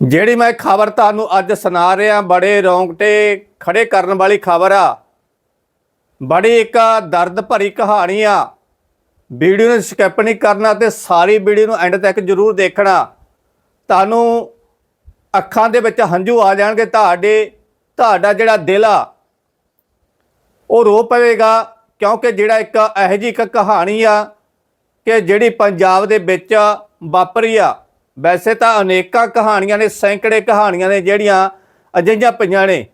ਜਿਹੜੀ ਮੈਂ ਖਬਰ ਤੁਹਾਨੂੰ ਅੱਜ ਸੁਣਾ ਰਿਹਾ, ਬੜੇ ਰੌਂਗਟੇ ਖੜੇ ਕਰਨ ਵਾਲੀ ਖਬਰ ਆ। ਬੜੀ ਇੱਕ ਦਰਦ ਭਰੀ ਕਹਾਣੀ ਆ। ਵੀਡੀਓ ਨੂੰ ਸਕਿਪ ਨਹੀਂ ਕਰਨਾ ਤੇ ਸਾਰੀ ਵੀਡੀਓ ਨੂੰ ਐਂਡ ਤੱਕ ਜਰੂਰ ਦੇਖਣਾ। ਤੁਹਾਨੂੰ ਅੱਖਾਂ ਦੇ ਵਿੱਚ ਹੰਝੂ ਆ ਜਾਣਗੇ, ਤੁਹਾਡੇ, ਤੁਹਾਡਾ ਜਿਹੜਾ ਦਿਲ ਆ, ਉਹ ਰੋ ਪਵੇਗਾ, ਕਿਉਂਕਿ ਜਿਹੜਾ ਇੱਕ ਇਹੋ ਜਿਹੀ ਇੱਕ ਕਹਾਣੀ ਆ ਕਿ ਜਿਹੜੀ ਪੰਜਾਬ ਦੇ ਵਿੱਚ ਵਾਪਰੀ ਆ। ਵੈਸੇ ਤਾਂ ਅਨੇਕਾਂ ਕਹਾਣੀਆਂ ਨੇ, ਸੈਂਕੜੇ ਕਹਾਣੀਆਂ ਨੇ ਜਿਹੜੀਆਂ ਅਜਿਹੀਆਂ ਪਈਆਂ ਨੇ।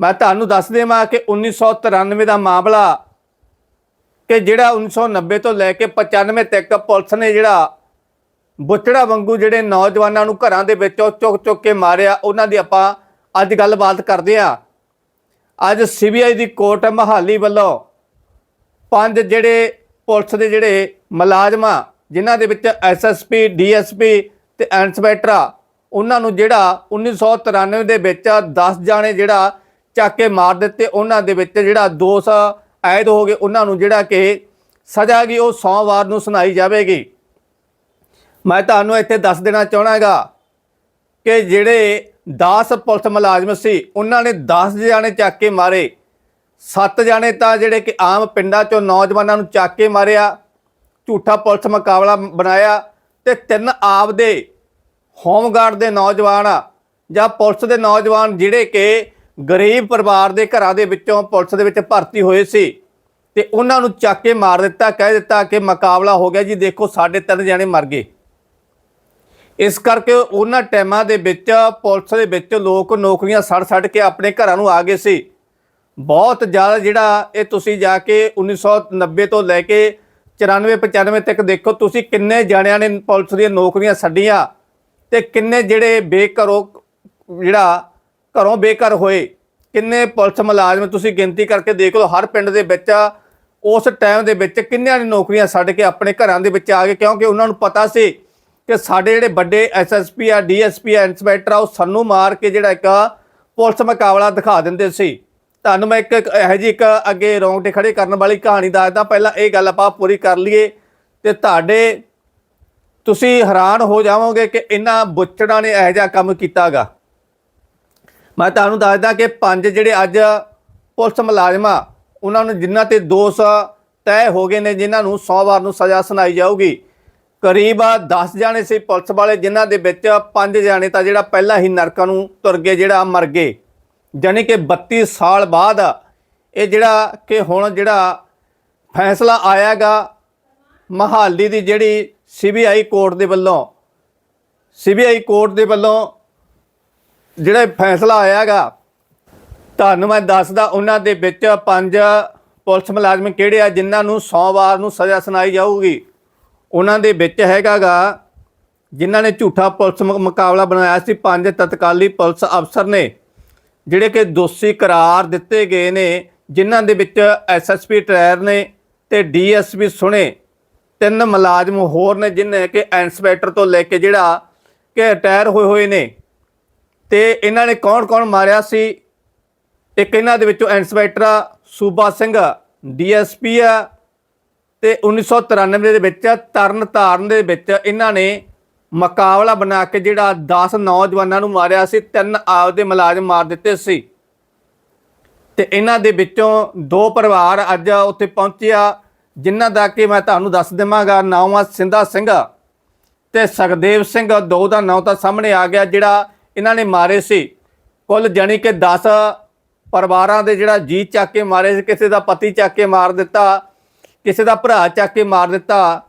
ਮੈਂ ਤੁਹਾਨੂੰ ਦੱਸ ਦੇਵਾਂ ਕਿ 1993 ਦਾ ਮਾਮਲਾ ਕਿ ਜਿਹੜਾ 1990 ਤੋਂ ਲੈ ਕੇ 95 ਤੱਕ ਪੁਲਿਸ ਨੇ ਜਿਹੜਾ ਬੁੱਚੜਾ ਵਾਂਗੂ ਜਿਹੜੇ ਨੌਜਵਾਨਾਂ ਨੂੰ ਘਰਾਂ ਦੇ ਵਿੱਚੋਂ ਚੁੱਕ ਚੁੱਕ ਕੇ ਮਾਰਿਆ, ਉਹਨਾਂ ਦੀ ਆਪਾਂ ਅੱਜ ਗੱਲਬਾਤ ਕਰਦੇ ਆ ਅੱਜ ਸੀਬੀਆਈ ਦੀ ਕੋਰਟ ਮਹਾਲੀ ਵੱਲੋਂ ਪੰਜ ਜਿਹੜੇ ਪੁਲਿਸ ਦੇ ਜਿਹੜੇ ਮੁਲਾਜ਼ਮਾਂ ਜਿਨ੍ਹਾਂ ਦੇ ਵਿੱਚ ਐਸਐਸਪੀ ਡੀਐਸਪੀ ਤੇ ਇੰਸਪੈਕਟਰ ਆ, ਉਹਨਾਂ ਨੂੰ ਜਿਹੜਾ 1993 ਦੇ ਵਿੱਚ 10 ਜਾਣੇ ਜਿਹੜਾ ਚੱਕ ਕੇ ਮਾਰ ਦਿੱਤੇ, ਉਹਨਾਂ ਦੇ ਵਿੱਚ ਜਿਹੜਾ ਦੋਸ਼ ਆਇਦ ਹੋ ਗਏ, ਉਹਨਾਂ ਨੂੰ ਜਿਹੜਾ ਕਿ ਸਜ਼ਾ ਗਈ ਉਹ ਸੋਮਵਾਰ ਨੂੰ ਸੁਣਾਈ ਜਾਵੇਗੀ। ਮੈਂ ਤੁਹਾਨੂੰ ਇੱਥੇ ਦੱਸ ਦੇਣਾ ਚਾਹਣਾਗਾ ਕਿ ਜਿਹੜੇ 10 ਪੁਲਿਸ ਮੁਲਾਜ਼ਮ ਸੀ, ਉਹਨਾਂ ਨੇ 10 ਜਾਣੇ ਚੱਕ ਕੇ ਮਾਰੇ। 7 ਜਾਣੇ ਤਾਂ ਜਿਹੜੇ ਕਿ ਆਮ ਪਿੰਡਾਂ ਚੋਂ ਨੌਜਵਾਨਾਂ ਨੂੰ ਚੱਕ ਕੇ ਮਾਰਿਆ। ਝੂਠਾ ਪੁਲਿਸ ਮੁਕਾਬਲਾ ਬਣਾਇਆ ਤੇ ਤਿੰਨ ਆਪਦੇ ਹੋਮਗਾਰਡ ਦੇ ਨੌਜਵਾਨ ਜਾਂ ਪੁਲਿਸ ਦੇ ਨੌਜਵਾਨ ਜਿਹੜੇ ਕਿ ਗਰੀਬ ਪਰਿਵਾਰ ਦੇ ਘਰਾਂ ਦੇ ਵਿੱਚੋਂ ਪੁਲਿਸ ਦੇ ਵਿੱਚ ਭਰਤੀ ਹੋਏ ਸੀ ਤੇ ਉਹਨਾਂ ਨੂੰ ਚੱਕ ਕੇ ਮਾਰ ਦਿੱਤਾ, ਕਹਿ ਦਿੱਤਾ ਕਿ ਮੁਕਾਬਲਾ ਹੋ ਗਿਆ ਜੀ, ਦੇਖੋ ਸਾਡੇ ਤਿੰਨ ਜਣੇ ਮਰ ਗਏ। ਇਸ ਕਰਕੇ ਉਹਨਾਂ ਟਾਈਮਾਂ ਦੇ ਵਿੱਚ, ਪੁਲਿਸ ਦੇ ਵਿੱਚ ਲੋਕ ਨੌਕਰੀਆਂ ਛੱਡ ਛੱਡ ਕੇ ਆਪਣੇ ਘਰਾਂ ਨੂੰ ਆ ਗਏ ਸੀ। ਬਹੁਤ ਜ਼ਿਆਦਾ ਜਿਹੜਾ ਇਹ ਤੁਸੀਂ ਜਾ ਕੇ 1990 ਤੋਂ ਲੈ ਕੇ 94 95 ਤੱਕ ਦੇਖੋ, ਤੁਸੀਂ ਕਿੰਨੇ ਜਾਣਿਆਂ ਨੇ ਪੁਲਿਸ ਦੀਆਂ ਨੌਕਰੀਆਂ ਛੱਡੀਆਂ ਤੇ ਕਿੰਨੇ ਜਿਹੜੇ ਬੇਘਰੋਂ ਜਿਹੜਾ ਘਰੋਂ ਬੇਘਰ ਹੋਏ, ਕਿੰਨੇ ਪੁਲਿਸ ਮੁਲਾਜ਼ਮ ਤੁਸੀਂ ਗਿਣਤੀ ਕਰਕੇ ਦੇਖ ਲਓ, ਹਰ ਪਿੰਡ ਦੇ ਵਿੱਚ ਉਸ ਟਾਈਮ ਦੇ ਵਿੱਚ ਕਿੰਨਿਆਂ ਨੇ ਨੌਕਰੀਆਂ ਛੱਡ ਕੇ ਆਪਣੇ ਘਰਾਂ ਦੇ ਵਿੱਚ ਆ ਗਏ, ਕਿਉਂਕਿ ਉਹਨਾਂ ਨੂੰ ਪਤਾ ਸੀ ਕਿ ਸਾਡੇ ਜਿਹੜੇ ਵੱਡੇ ਐਸਐਸਪੀ ਆ ਡੀਐਸਪੀ ਆ ਇੰਸਪੈਕਟਰ ਆ, ਉਹ ਸਾਨੂੰ ਮਾਰ ਕੇ ਜਿਹੜਾ ਇੱਕ ਪੁਲਿਸ ਮੁਕਾਬਲਾ ਦਿਖਾ ਦਿੰਦੇ ਸੀ। ਤੁਹਾਨੂੰ ਮੈਂ ਇੱਕ ਇਹੋ ਜਿਹੀ ਇੱਕ ਅੱਗੇ ਰੌਂਗਟੇ ਖੜੇ ਕਰਨ ਵਾਲੀ ਕਹਾਣੀ ਦੱਸਦਾ। ਪਹਿਲਾਂ ਇਹ ਗੱਲ ਆਪਾਂ ਪੂਰੀ ਕਰ ਲਈਏ ਤੇ ਤੁਹਾਡੇ ਤੁਸੀਂ ਹੈਰਾਨ ਹੋ ਜਾਵੋਗੇ ਕਿ ਇਹਨਾਂ ਬੁੱਚੜਾਂ ਨੇ ਇਹੋ ਜਿਹਾ ਕੰਮ ਕੀਤਾਗਾ। ਮੈਂ ਤੁਹਾਨੂੰ ਦੱਸਦਾ ਕਿ ਪੰਜ ਜਿਹੜੇ ਅੱਜ ਪੁਲਿਸ ਮੁਲਾਜ਼ਮਾਂ ਉਹਨਾਂ ਨੂੰ ਜਿਨ੍ਹਾਂ ਤੇ ਦੋਸ਼ ਤੈਅ ਹੋ ਗਏ ਨੇ, ਜਿਨ੍ਹਾਂ ਨੂੰ ਸੋਮਵਾਰ ਨੂੰ ਸਜ਼ਾ ਸੁਣਾਈ ਜਾਊਗੀ। ਕਰੀਬ 10 ਜਾਣੇ ਸੀ ਪੁਲਿਸ ਵਾਲੇ, ਜਿਨ੍ਹਾਂ ਦੇ ਵਿੱਚ ਪੰਜ ਜਾਣੇ ਤਾਂ ਜਿਹੜਾ ਪਹਿਲਾਂ ਹੀ ਨਰਕਾਂ ਨੂੰ ਤੁਰ ਗਏ, ਜਿਹੜਾ ਮਰ ਗਏ। ਜਾਣੀ ਕਿ 32 ਸਾਲ ਬਾਅਦ ਇਹ ਜਿਹੜਾ ਕਿ ਹੁਣ ਜਿਹੜਾ ਫੈਸਲਾ ਆਇਆਗਾ, ਮਹਾਲੀ ਦੀ ਜਿਹੜੀ ਸੀਬੀਆਈ ਕੋਰਟ ਦੇ ਵੱਲੋਂ, ਸੀਬੀਆਈ ਕੋਰਟ ਦੇ ਵੱਲੋਂ ਜਿਹੜਾ ਇਹ ਫੈਸਲਾ ਆਇਆਗਾ, ਤੁਹਾਨੂੰ ਮੈਂ ਦੱਸਦਾ ਉਹਨਾਂ ਦੇ ਵਿੱਚ ਪੰਜ ਪੁਲਿਸ ਮੁਲਾਜ਼ਮ ਕਿਹੜੇ ਆ, ਜਿਨ੍ਹਾਂ ਨੂੰ ਸੋਮਵਾਰ ਨੂੰ ਸਜ਼ਾ ਸੁਣਾਈ ਜਾਊਗੀ। ਉਹਨਾਂ ਦੇ ਵਿੱਚ ਹੈਗਾਗਾ, ਜਿਨ੍ਹਾਂ ਨੇ ਝੂਠਾ ਪੁਲਿਸ ਮੁ- ਮੁਕਾਬਲਾ ਬਣਾਇਆ ਸੀ, ਪੰਜ ਤਤਕਾਲੀ ਪੁਲਿਸ ਅਫਸਰ ਨੇ। ਜਿਹੜੇ ਕਿ ਦੋਸ਼ੀ ਕਰਾਰ ਦਿੱਤੇ ਗਏ ਨੇ ਜਿਨ੍ਹਾਂ ਦੇ ਵਿੱਚ ਐਸਐਸਪੀ ਟਰੈਰ ਨੇ ਤੇ ਡੀਐਸਪੀ ਸੁਣੇ ਤਿੰਨ ਮੁਲਾਜ਼ਮ ਹੋਰ ਨੇ ਜਿਨ੍ਹਾਂ ਕਿ ਇੰਸਪੈਕਟਰ ਤੋਂ ਲੈ ਕੇ ਜਿਹੜਾ ਕਿ ਰਿਟਾਇਰ ਹੋਏ ਹੋਏ ਨੇ। ਤੇ ਇਹਨਾਂ ਨੇ ਕੌਣ-ਕੌਣ ਮਾਰਿਆ ਸੀ? ਇੱਕ ਇਹਨਾਂ ਦੇ ਵਿੱਚੋਂ ਇੰਸਪੈਕਟਰ ਆ, ਸੂਬਾ ਸਿੰਘ ਡੀਐਸਪੀ ਆ ਤੇ 1993 ਦੇ ਵਿੱਚ ਤਰਨ ਤਾਰਨ ਦੇ ਵਿੱਚ ਇਹਨਾਂ ਨੇ ਮੁਕਾਬਲਾ ਬਣਾ ਕੇ ਜਿਹੜਾ 10 ਨੌਜਵਾਨਾਂ ਨੂੰ ਮਾਰਿਆ ਸੀ, ਤਿੰਨ ਆਪਦੇ ਮੁਲਾਜ਼ਮ ਮਾਰ ਦਿੱਤੇ ਸੀ। ਤੇ ਇਹਨਾਂ ਦੇ ਵਿੱਚੋਂ ਦੋ ਪਰਿਵਾਰ ਅੱਜ ਉੱਥੇ ਪਹੁੰਚਿਆ, ਜਿਨ੍ਹਾਂ ਦਾ ਕਿ ਮੈਂ ਤੁਹਾਨੂੰ ਦੱਸ ਦੇਵਾਂਗਾ, ਨਾਮ ਆ ਸਿੰਧਾ ਸਿੰਘ ਤੇ ਸੁਖਦੇਵ ਸਿੰਘ, ਦੋ ਦਾ ਨਾਂ ਤਾਂ ਸਾਹਮਣੇ ਆ ਗਿਆ, ਜਿਹੜਾ ਇਹਨਾਂ ਨੇ ਮਾਰੇ ਸੀ। ਕੁੱਲ ਜਾਣੀ ਕਿ 10 ਪਰਿਵਾਰਾਂ ਦੇ ਜਿਹੜਾ ਜੀ ਚੱਕ ਕੇ ਮਾਰੇ ਸੀ, ਕਿਸੇ ਦਾ ਪਤੀ ਚੱਕ ਕੇ ਮਾਰ ਦਿੱਤਾ, ਕਿਸੇ ਦਾ ਭਰਾ ਚੱਕ ਕੇ ਮਾਰ ਦਿੱਤਾ,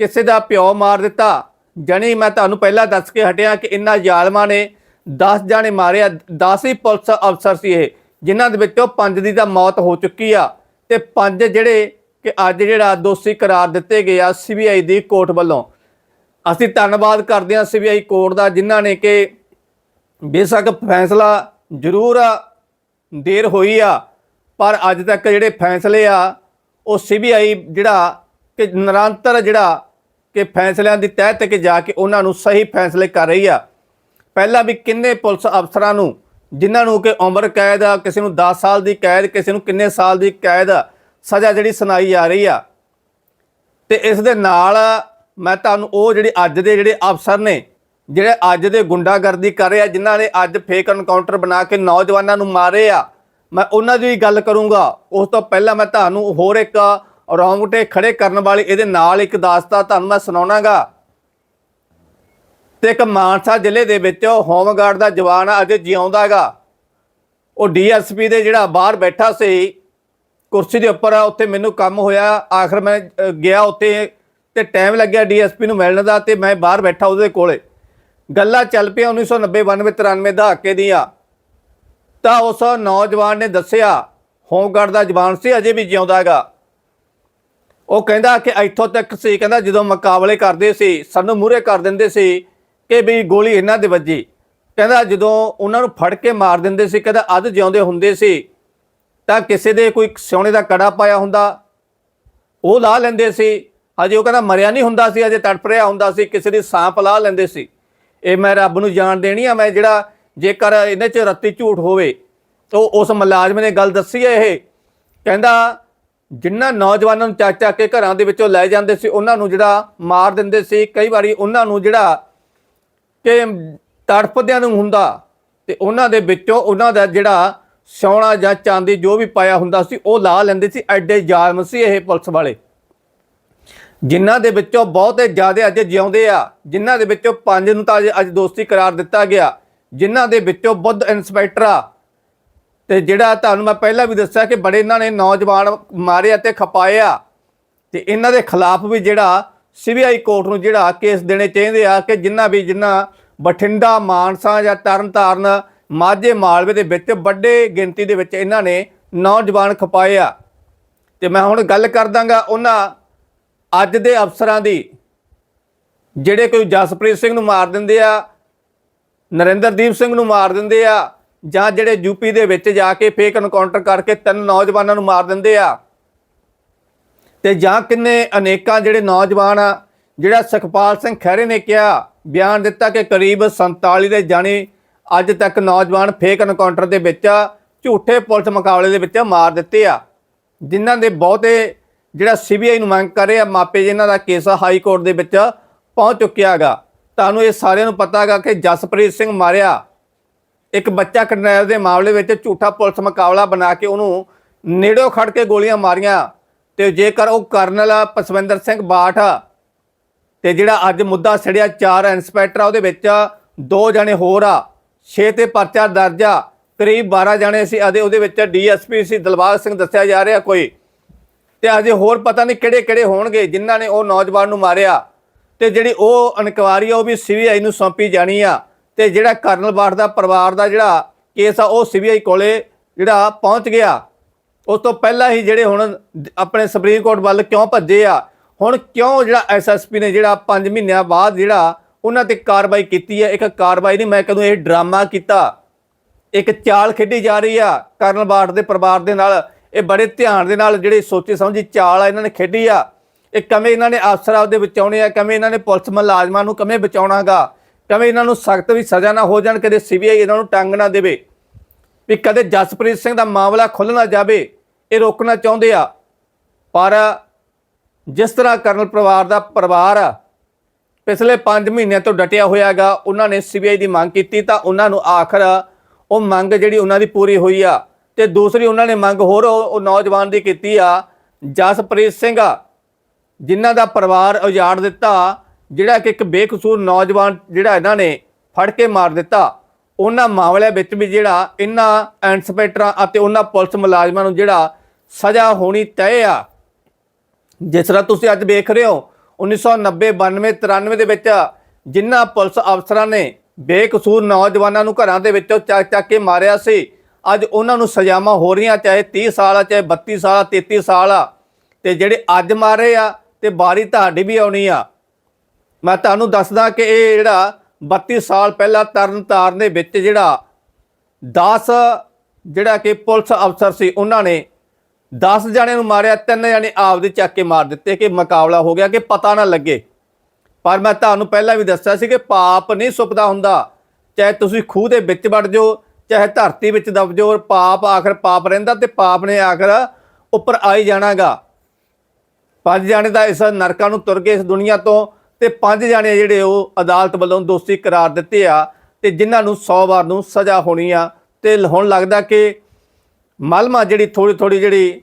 ਕਿਸੇ ਦਾ ਪਿਓ ਮਾਰ ਦਿੱਤਾ। ਜਾਣੀ ਮੈਂ ਤੁਹਾਨੂੰ ਪਹਿਲਾਂ ਦੱਸ ਕੇ ਹਟਿਆ ਕਿ ਇਹਨਾਂ ਜ਼ਾਲਮਾਂ ਨੇ 10 ਜਾਣੇ ਮਾਰੇ ਆ 10 ਹੀ ਪੁਲਿਸ ਅਫਸਰ ਸੀ ਇਹ, ਜਿਨ੍ਹਾਂ ਦੇ ਵਿੱਚੋਂ ਪੰਜ ਦੀ ਤਾਂ ਮੌਤ ਹੋ ਚੁੱਕੀ ਆ ਤੇ ਪੰਜ ਜਿਹੜੇ ਕਿ ਅੱਜ ਜਿਹੜਾ ਦੋਸ਼ੀ ਕਰਾਰ ਦਿੱਤੇ ਗਏ ਆ ਸੀਬੀਆਈ ਦੀ ਕੋਰਟ ਵੱਲੋਂ। ਅਸੀਂ ਧੰਨਵਾਦ ਕਰਦੇ ਹਾਂ ਸੀਬੀਆਈ ਕੋਰਟ ਦਾ, ਜਿਨ੍ਹਾਂ ਨੇ ਕਿ ਬੇਸ਼ੱਕ ਫੈਸਲਾ ਜ਼ਰੂਰ ਦੇਰ ਹੋਈ ਆ, ਪਰ ਅੱਜ ਤੱਕ ਜਿਹੜੇ ਫੈਸਲੇ ਆ, ਉਹ ਸੀਬੀਆਈ ਜਿਹੜਾ ਕਿ ਨਿਰੰਤਰ ਜਿਹੜਾ ਕਿ ਫੈਸਲਿਆਂ ਦੀ ਤਹਿ ਤੱਕ ਜਾ ਕੇ ਉਹਨਾਂ ਨੂੰ ਸਹੀ ਫੈਸਲੇ ਕਰ ਰਹੀ ਆ। ਪਹਿਲਾਂ ਵੀ ਕਿੰਨੇ ਪੁਲਿਸ ਅਫਸਰਾਂ ਨੂੰ, ਜਿਨ੍ਹਾਂ ਨੂੰ ਕਿ ਉਮਰ ਕੈਦ ਆ, ਕਿਸੇ ਨੂੰ 10 ਸਾਲ ਦੀ ਕੈਦ, ਕਿਸੇ ਨੂੰ ਕਿੰਨੇ ਸਾਲ ਦੀ ਕੈਦ ਸਜ਼ਾ ਜਿਹੜੀ ਸੁਣਾਈ ਜਾ ਰਹੀ ਆ। ਤੇ ਇਸ ਦੇ ਨਾਲ ਮੈਂ ਤੁਹਾਨੂੰ ਉਹ ਜਿਹੜੇ ਅੱਜ ਦੇ ਜਿਹੜੇ ਅਫਸਰ ਨੇ, ਜਿਹੜੇ ਅੱਜ ਦੇ ਗੁੰਡਾਗਰਦੀ ਕਰ ਰਹੇ ਆ, ਜਿਨ੍ਹਾਂ ਨੇ ਅੱਜ ਫੇਕ ਐਨਕਾਊਂਟਰ ਬਣਾ ਕੇ ਨੌਜਵਾਨਾਂ ਨੂੰ ਮਾਰੇ ਆ, ਮੈਂ ਉਹਨਾਂ ਦੀ ਵੀ ਗੱਲ ਕਰੂੰਗਾ। ਉਸ ਤੋਂ ਪਹਿਲਾਂ ਮੈਂ ਤੁਹਾਨੂੰ ਹੋਰ ਇੱਕ ਰੌਂਗਟੇ ਖੜੇ ਕਰਨ ਵਾਲੀ ਇਹਦੇ ਨਾਲ ਇੱਕ ਦਾਸਤਾ ਤੁਹਾਨੂੰ ਮੈਂ ਸੁਣਾਉਣਾਗਾ। ਤੇ ਇੱਕ ਮਾਨਸਾ ਜ਼ਿਲ੍ਹੇ ਦੇ ਵਿੱਚ ਹੋਮਗਾਰਡ ਦਾ ਜਵਾਨ ਆ ਅਜੇ ਜਿਉਂਦਾਗਾ। ਉਹ ਡੀਐਸਪੀ ਦੇ ਜਿਹੜਾ ਬਾਹਰ ਬੈਠਾ ਸੀ, ਕੁਰਸੀ ਦੇ ਉੱਪਰ ਉੱਥੇ ਮੈਨੂੰ ਕੰਮ ਹੋਇਆ। ਆਖਰ ਮੈਂ ਗਿਆ ਉੱਥੇ ਤੇ ਟਾਈਮ ਲੱਗਿਆ ਡੀਐਸਪੀ ਨੂੰ ਮਿਲਣ ਦਾ ਤੇ ਮੈਂ ਬਾਹਰ ਬੈਠਾ ਉਹਦੇ ਕੋਲੇ। ਗੱਲਾਂ ਚੱਲ ਪਈਆਂ 1990 92 93 ਦਹਾਕੇ ਦੀਆਂ। ਤਾਂ ਉਸ ਨੌਜਵਾਨ ਨੇ ਦੱਸਿਆ, ਹੋਮਗਾਰਡ ਦਾ ਜਵਾਨ ਸੀ, ਅਜੇ ਵੀ ਜਿਉਂਦਾਗਾ। ਉਹ ਕਹਿੰਦਾ ਕਿ ਇੱਥੋਂ ਤੱਕ ਸੀ, ਕਹਿੰਦਾ ਜਦੋਂ ਮੁਕਾਬਲੇ ਕਰਦੇ ਸੀ, ਸਾਨੂੰ ਮੂਹਰੇ ਕਰ ਦਿੰਦੇ ਸੀ ਕਿ ਵੀ ਗੋਲੀ ਇਹਨਾਂ ਦੇ ਵੱਜੀ। ਕਹਿੰਦਾ ਜਦੋਂ ਉਹਨਾਂ ਨੂੰ ਫੜ ਕੇ ਮਾਰ ਦਿੰਦੇ ਸੀ, ਕਹਿੰਦਾ ਅੱਧ ਜਿਉਂਦੇ ਹੁੰਦੇ ਸੀ, ਤਾਂ ਕਿਸੇ ਦੇ ਕੋਈ ਸੋਨੇ ਦਾ ਕੜਾ ਪਾਇਆ ਹੁੰਦਾ। ਉਹ ਲਾ ਲੈਂਦੇ ਸੀ। ਅਜੇ ਉਹ ਕਹਿੰਦਾ ਮਰਿਆ ਨਹੀਂ ਹੁੰਦਾ ਸੀ ਅਜੇ ਤੜਪ ਰਿਹਾ ਹੁੰਦਾ ਸੀ, ਕਿਸੇ ਦੀ ਸਾਂਪ ਲਾ ਲੈਂਦੇ ਸੀ। ਇਹ ਮੈਂ ਰੱਬ ਨੂੰ ਜਾਣ ਦੇਣੀ ਆ, ਮੈਂ ਜਿਹੜਾ ਜੇਕਰ ਇਹਦੇ ਚ ਰੱਤੀ ਝੂਠ ਹੋਵੇ, ਤਾਂ ਉਸ ਮੁਲਾਜ਼ਮ ਨੇ ਗੱਲ ਦੱਸੀ ਹੈ ਇਹ। ਕਹਿੰਦਾ ਜਿਨ੍ਹਾਂ ਨੌਜਵਾਨਾਂ ਨੂੰ ਚੱਕ ਚੱਕ ਕੇ ਘਰਾਂ ਦੇ ਵਿੱਚੋਂ ਲੈ ਜਾਂਦੇ ਸੀ, ਉਹਨਾਂ ਨੂੰ ਜਿਹੜਾ ਮਾਰ ਦਿੰਦੇ ਸੀ, ਕਈ ਵਾਰੀ ਉਹਨਾਂ ਨੂੰ ਜਿਹੜਾ ਕਿ ਤੜਫਦਿਆਂ ਨੂੰ ਹੁੰਦਾ ਤੇ ਉਹਨਾਂ ਦੇ ਵਿੱਚੋਂ ਉਹਨਾਂ ਦਾ ਜਿਹੜਾ ਸੋਨਾ ਜਾਂ ਚਾਂਦੀ ਜੋ ਵੀ ਪਾਇਆ ਹੁੰਦਾ ਸੀ, ਉਹ ਲਾ ਲੈਂਦੇ ਸੀ, ਐਡੇ ਜ਼ਾਲਮ ਸੀ ਇਹ ਪੁਲਿਸ ਵਾਲੇ। ਜਿਨ੍ਹਾਂ ਦੇ ਵਿੱਚੋਂ ਬਹੁਤੇ ਜ਼ਿਆਦਾ ਅੱਜ ਜਿਉਂਦੇ ਆ, ਜਿਨ੍ਹਾਂ ਦੇ ਵਿੱਚੋਂ ਪੰਜ ਨੂੰ ਤਾਂ ਅੱਜ- ਅੱਜ ਦੋਸਤੀ ਕਰਾਰ ਦਿੱਤਾ ਗਿਆ, ਜਿਨ੍ਹਾਂ ਦੇ ਵਿੱਚੋਂ ਬੁੱਧ ਇੰਸਪੈਕਟਰ ਆ ਤੇ ਜਿਹੜਾ ਤੁਹਾਨੂੰ ਮੈਂ ਪਹਿਲਾਂ ਵੀ ਦੱਸਿਆ ਕਿ ਬੜੇ ਇਹਨਾਂ ਨੇ ਨੌਜਵਾਨ ਮਾਰੇ ਅਤੇ ਖਪਾਏ ਆ, ਤੇ ਇਹਨਾਂ ਦੇ ਖਿਲਾਫ ਵੀ ਜਿਹੜਾ ਸੀਬੀਆਈ ਕੋਰਟ ਨੂੰ ਜਿਹੜਾ ਕੇਸ ਦੇਣੇ ਚਾਹੀਦੇ ਆ ਕਿ ਜਿੰਨਾ ਵੀ ਜਿੰਨਾ ਬਠਿੰਡਾ, ਮਾਨਸਾ ਜਾਂ ਤਰਨਤਾਰਨ, ਮਾਝੇ, ਮਾਲਵੇ ਦੇ ਵਿੱਚ ਵੱਡੇ ਗਿਣਤੀ ਦੇ ਵਿੱਚ ਇਹਨਾਂ ਨੇ ਨੌਜਵਾਨ ਖਪਾਏ ਆ। ਤੇ ਮੈਂ ਹੁਣ ਗੱਲ ਕਰਦਾਂਗਾ ਉਹਨਾਂ ਅੱਜ ਦੇ ਅਫਸਰਾਂ ਦੀ, ਜਿਹੜੇ ਕੋਈ ਜਸਪ੍ਰੀਤ ਸਿੰਘ ਨੂੰ ਮਾਰ ਦਿੰਦੇ ਆ, ਨਰਿੰਦਰਦੀਪ ਸਿੰਘ ਨੂੰ ਮਾਰ ਦਿੰਦੇ ਆ ਜਾਂ ਜਿਹੜੇ ਯੂਪੀ ਦੇ ਵਿੱਚ ਜਾ ਕੇ ਫੇਕ ਐਨਕਾਊਂਟਰ ਕਰਕੇ ਤਿੰਨ ਨੌਜਵਾਨਾਂ ਨੂੰ ਮਾਰ ਦਿੰਦੇ ਆ। ਤੇ ਜਾਂ ਕਿੰਨੇ ਅਨੇਕਾਂ ਜਿਹੜੇ ਨੌਜਵਾਨ ਆ, ਜਿਹੜਾ ਸੁਖਪਾਲ ਸਿੰਘ ਖਹਿਰੇ ਨੇ ਕਿਹਾ, ਬਿਆਨ ਦਿੱਤਾ ਕਿ ਕਰੀਬ 47 ਦੇ ਜਾਣੇ ਅੱਜ ਤੱਕ ਨੌਜਵਾਨ ਫੇਕ ਐਨਕਾਊਂਟਰ ਦੇ ਵਿੱਚ ਝੂਠੇ ਪੁਲਿਸ ਮੁਕਾਬਲੇ ਦੇ ਵਿੱਚ ਮਾਰ ਦਿੱਤੇ ਆ। ਜਿਨ੍ਹਾਂ ਦੇ ਬਹੁਤੇ ਜਿਹੜਾ ਸੀਬੀਆਈ ਨੂੰ ਮੰਗ ਕਰ ਰਿਹਾ, ਮਾਪੇ ਜਿਨ੍ਹਾਂ ਦਾ ਕੇਸ ਹਾਈ ਕੋਰਟ ਦੇ ਵਿੱਚ ਪਹੁੰਚ ਚੁੱਕਿਆ ਹੈਗਾ। ਤੁਹਾਨੂੰ ਇਹ ਸਾਰਿਆਂ ਨੂੰ ਪਤਾ ਹੈਗਾ ਕਿ ਜਸਪ੍ਰੀਤ ਸਿੰਘ ਮਾਰਿਆ ਇੱਕ ਬੱਚਾ ਕਿਡਨੈਪ ਦੇ ਮਾਮਲੇ ਵਿੱਚ ਝੂਠਾ ਪੁਲਿਸ ਮੁਕਾਬਲਾ ਬਣਾ ਕੇ ਉਹਨੂੰ ਨੇੜਿਓਂ ਖੜ ਕੇ ਗੋਲੀਆਂ ਮਾਰੀਆਂ। ਤੇ ਜੇਕਰ ਉਹ ਕਰਨਲ ਪਸਵਿੰਦਰ ਸਿੰਘ ਬਾਠ ਆ, ਤੇ ਜਿਹੜਾ ਅੱਜ ਮੁੱਦਾ ਛੜਿਆ ਚਾਰ ਇੰਸਪੈਕਟਰ ਆ ਉਹਦੇ ਵਿੱਚ ਦੋ ਜਣੇ ਹੋਰ ਆ 6 ਤੇ ਪਰਚਾ ਦਰਜ ਆ ਕਰੀਬ 12 ਜਣੇ ਸੀ। ਅਦੇ ਉਹਦੇ ਵਿੱਚ ਡੀਐਸਪੀ ਸੀ ਦਿਲਬਾਗ ਸਿੰਘ ਦੱਸਿਆ ਜਾ ਰਿਹਾ ਕੋਈ। ਤੇ ਅਜੇ ਹੋਰ ਪਤਾ ਨਹੀਂ ਕਿਹੜੇ ਕਿਹੜੇ ਹੋਣਗੇ ਜਿਨ੍ਹਾਂ ਨੇ ਉਹ ਨੌਜਵਾਨ ਨੂੰ ਮਾਰਿਆ। ਤੇ ਜਿਹੜੀ ਉਹ ਇਨਕੁਆਰੀ ਆ ਉਹ ਵੀ ਸੀਬੀਆਈ ਨੂੰ ਸੌਂਪੀ ਜਾਣੀ ਆ। ਤੇ ਜਿਹੜਾ ਕਰਨਲ ਬਾਠ ਦਾ ਪਰਿਵਾਰ ਦਾ ਜਿਹੜਾ ਕੇਸ ਆ, ਉਹ ਸੀਬੀਆਈ ਕੋਲੇ ਜਿਹੜਾ ਪਹੁੰਚ ਗਿਆ। ਉਸ ਤੋਂ ਪਹਿਲਾਂ ਹੀ ਜਿਹੜੇ ਹੁਣ ਆਪਣੇ ਸੁਪਰੀਮ ਕੋਰਟ ਵੱਲ ਕਿਉਂ ਭੱਜੇ ਆ, ਹੁਣ ਕਿਉਂ ਜਿਹੜਾ ਐਸਐਸਪੀ ਨੇ ਜਿਹੜਾ 5 ਮਹੀਨਿਆਂ ਬਾਅਦ ਜਿਹੜਾ ਉਹਨਾਂ ਤੇ ਕਾਰਵਾਈ ਕੀਤੀ ਹੈ? ਇੱਕ ਕਾਰਵਾਈ ਨਹੀਂ, ਮੈਂ ਕਦੋਂ ਇਹ ਡਰਾਮਾ ਕੀਤਾ। ਇੱਕ ਚਾਲ ਖੇਡੀ ਜਾ ਰਹੀ ਆ ਕਰਨਲ ਬਾਠ ਦੇ ਪਰਿਵਾਰ ਦੇ ਨਾਲ। ਇਹ ਬੜੇ ਧਿਆਨ ਦੇ ਨਾਲ ਜਿਹੜੇ ਸੋਚੀ ਸਮਝੀ ਚਾਲ ਆ ਇਹਨਾਂ ਨੇ ਖੇਡੀ ਆ। ਇਹ ਕਵੇਂ ਇਹਨਾਂ ਨੇ ਅਫਸਰਾਂ ਆਪਦੇ ਬਚਾਉਣੇ ਆ, ਕਵੇਂ ਇਹਨਾਂ ਨੇ ਪੁਲਿਸ ਮੁਲਾਜ਼ਮਾਂ ਨੂੰ ਕਵੇਂ ਬਚਾਉਣਾਗਾ ਕਵੇਂ ਇਹਨਾਂ ਨੂੰ ਸਖਤ ਵੀ ਸਜ਼ਾ ਨਾ ਹੋ ਜਾਣ, ਕਦੇ ਸੀਬੀਆਈ ਇਹਨਾਂ ਨੂੰ ਟੰਗ ਨਾ ਦੇਵੇ। ਵੀ ਕਦੇ ਜਸਪ੍ਰੀਤ ਸਿੰਘ ਦਾ ਮਾਮਲਾ ਖੁੱਲ੍ਹ ਨਾ ਜਾਵੇ, ਇਹ ਰੋਕਣਾ ਚਾਹੁੰਦੇ ਆ। ਪਰ ਜਿਸ ਤਰ੍ਹਾਂ ਕਰਨਲ ਪਰਿਵਾਰ ਦਾ ਪਰਿਵਾਰ ਆ ਪਿਛਲੇ 5 ਮਹੀਨਿਆਂ ਤੋਂ ਡਟਿਆ ਹੋਇਆਗਾ, ਉਹਨਾਂ ਨੇ ਸੀਬੀਆਈ ਦੀ ਮੰਗ ਕੀਤੀ ਤਾਂ ਉਹਨਾਂ ਨੂੰ ਆਖਰ ਉਹ ਮੰਗ ਜਿਹੜੀ ਉਹਨਾਂ ਦੀ ਪੂਰੀ ਹੋਈ ਆ ਤੇ ਦੂਸਰੀ ਉਹਨਾਂ ਨੇ ਮੰਗ ਹੋਰ ਉਹ ਨੌਜਵਾਨ ਦੀ ਕੀਤੀ ਆ, ਜਸਪ੍ਰੀਤ ਸਿੰਘ ਜਿਨ੍ਹਾਂ ਦਾ ਪਰਿਵਾਰ ਉਜਾੜ ਦਿੱਤਾ ਜਿਹੜਾ ਕਿ ਇੱਕ ਬੇਕਸੂਰ ਨੌਜਵਾਨ ਜਿਹੜਾ ਇਹਨਾਂ ਨੇ ਫੜ ਕੇ ਮਾਰ ਦਿੱਤਾ, ਉਹਨਾਂ ਮਾਮਲਿਆਂ ਵਿੱਚ ਵੀ ਜਿਹੜਾ ਇਹਨਾਂ ਇੰਸਪੈਕਟਰਾਂ ਅਤੇ ਉਹਨਾਂ ਪੁਲਿਸ ਮੁਲਾਜ਼ਮਾਂ ਨੂੰ ਜਿਹੜਾ ਸਜ਼ਾ ਹੋਣੀ ਤੈਅ ਆ। ਜਿਸ ਤਰ੍ਹਾਂ ਤੁਸੀਂ ਅੱਜ ਵੇਖ ਰਹੇ ਹੋ 1990 92 93 ਦੇ ਵਿੱਚ ਜਿਨ੍ਹਾਂ ਪੁਲਿਸ ਅਫਸਰਾਂ ਨੇ ਬੇਕਸੂਰ ਨੌਜਵਾਨਾਂ ਨੂੰ ਘਰਾਂ ਦੇ ਵਿੱਚੋਂ ਚੱਕ ਚੱਕ ਕੇ ਮਾਰਿਆ ਸੀ, ਅੱਜ ਉਹਨਾਂ ਨੂੰ ਸਜ਼ਾਵਾਂ ਹੋ ਰਹੀਆਂ, ਚਾਹੇ 30 ਸਾਲ ਆ, ਚਾਹੇ 32 ਸਾਲ ਆ 33 ਸਾਲ ਆ, ਤੇ ਜਿਹੜੇ ਅੱਜ ਮਾਰੇ ਆ, ਤੇ ਬਾਰੀ ਤੁਹਾਡੀ ਵੀ ਆਉਣੀ ਆ। ਮੈਂ ਤੁਹਾਨੂੰ ਦੱਸਦਾ ਕਿ ਇਹ ਜਿਹੜਾ 32 ਸਾਲ ਪਹਿਲਾਂ ਤਰਨਤਾਰਨ ਦੇ ਵਿੱਚ ਜਿਹੜਾ 10 ਜਿਹੜਾ ਕਿ ਪੁਲਿਸ ਅਫਸਰ ਸੀ, ਉਹਨਾਂ ਨੇ 10 ਜਣਿਆਂ ਨੂੰ ਮਾਰਿਆ, ਤਿੰਨ ਜਣੇ ਆਪਦੇ ਚੱਕ ਕੇ ਮਾਰ ਦਿੱਤੇ ਕਿ ਮੁਕਾਬਲਾ ਹੋ ਗਿਆ ਕਿ ਪਤਾ ਨਾ ਲੱਗੇ। ਪਰ ਮੈਂ ਤੁਹਾਨੂੰ ਪਹਿਲਾਂ ਵੀ ਦੱਸਿਆ ਸੀ ਕਿ ਪਾਪ ਨਹੀਂ ਸੁਪਦਾ ਹੁੰਦਾ। ਚਾਹੇ ਤੁਸੀਂ ਖੂਹ ਦੇ ਵਿੱਚ ਵੜ ਜਾਓ, ਚਾਹੇ ਧਰਤੀ ਵਿੱਚ ਦਬ ਜਾਓ ਪਾਪ ਆਖਰ ਪਾਪ ਰਹਿੰਦਾ ਤੇ ਪਾਪ ਨੇ ਆਖਰ ਉੱਪਰ ਆਈ ਹੀ ਜਾਣਾਗਾ। ਪੰਜ ਜਾਣੇ ਦਾ ਇਸ ਨਰਕਾਂ ਨੂੰ ਤੁਰ ਕੇ ਇਸ ਦੁਨੀਆ ਤੋਂ। ਤੇ ਪੰਜ ਜਾਣੇ ਜਿਹੜੇ ਉਹ ਅਦਾਲਤ ਵੱਲੋਂ ਦੋਸ਼ੀ ਕਰਾਰ ਦਿੱਤੇ ਆ ਤੇ ਜਿਨ੍ਹਾਂ ਨੂੰ 100 ਵਾਰ ਨੂੰ ਸਜ਼ਾ ਹੋਣੀ ਆ ਤੇ ਹੁਣ ਲੱਗਦਾ ਕਿ ਮਲਮਾ ਜਿਹੜੀ ਥੋੜੀ ਥੋੜੀ ਜਿਹੜੀ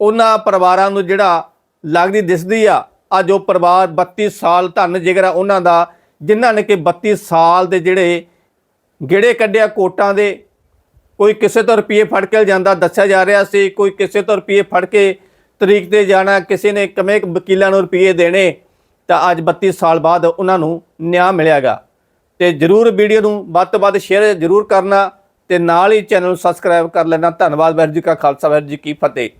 ਉਹਨਾਂ ਪਰਿਵਾਰਾਂ ਨੂੰ ਜਿਹੜਾ ਲੱਗਦੀ ਦਿਸਦੀ ਆ, ਅੱਜ ਉਹ ਪਰਿਵਾਰ 32 ਸਾਲ ਧੰਨ ਜਿਗਰਾ ਉਹਨਾਂ ਦਾ, ਜਿਨ੍ਹਾਂ ਨੇ ਕਿ 32 ਸਾਲ ਦੇ ਜਿਹੜੇ ਗੇੜੇ ਕੱਢਿਆ ਕੋਟਾਂ ਦੇ, ਕੋਈ ਕਿਸੇ ਤੋਂ ਰੁਪਏ ਫੜ ਕੇ ਜਾਂਦਾ ਦੱਸਿਆ ਜਾ ਰਿਹਾ ਸੀ, ਕੋਈ ਕਿਸੇ ਤੋਂ ਰੁਪਏ ਫੜ ਕੇ ਤਰੀਕ ਤੇ ਜਾਣਾ, ਕਿਸੇ ਨੇ ਕਮੇ ਵਕੀਲਾਂ ਨੂੰ ਰੁਪਏ ਦੇਣੇ ਤਾਂ ਅੱਜ 32 ਸਾਲ ਬਾਅਦ ਉਹਨਾਂ ਨੂੰ ਨਿਆਂ ਮਿਲਿਆਗਾ। ਤੇ ਜਰੂਰ ਵੀਡੀਓ ਨੂੰ ਵੱਧ ਤੋਂ ਵੱਧ ਸ਼ੇਅਰ ਜਰੂਰ ਕਰਨਾ ਤੇ ਨਾਲ ਹੀ ਚੈਨਲ ਨੂੰ ਸਬਸਕ੍ਰਾਈਬ ਕਰ ਲੈਣਾ। ਧੰਨਵਾਦ ਵਾਹਿਗੁਰੂ ਜੀ ਕਾ ਖਾਲਸਾ, ਵਾਹਿਗੁਰੂ ਜੀ ਕੀ ਫਤਿਹ।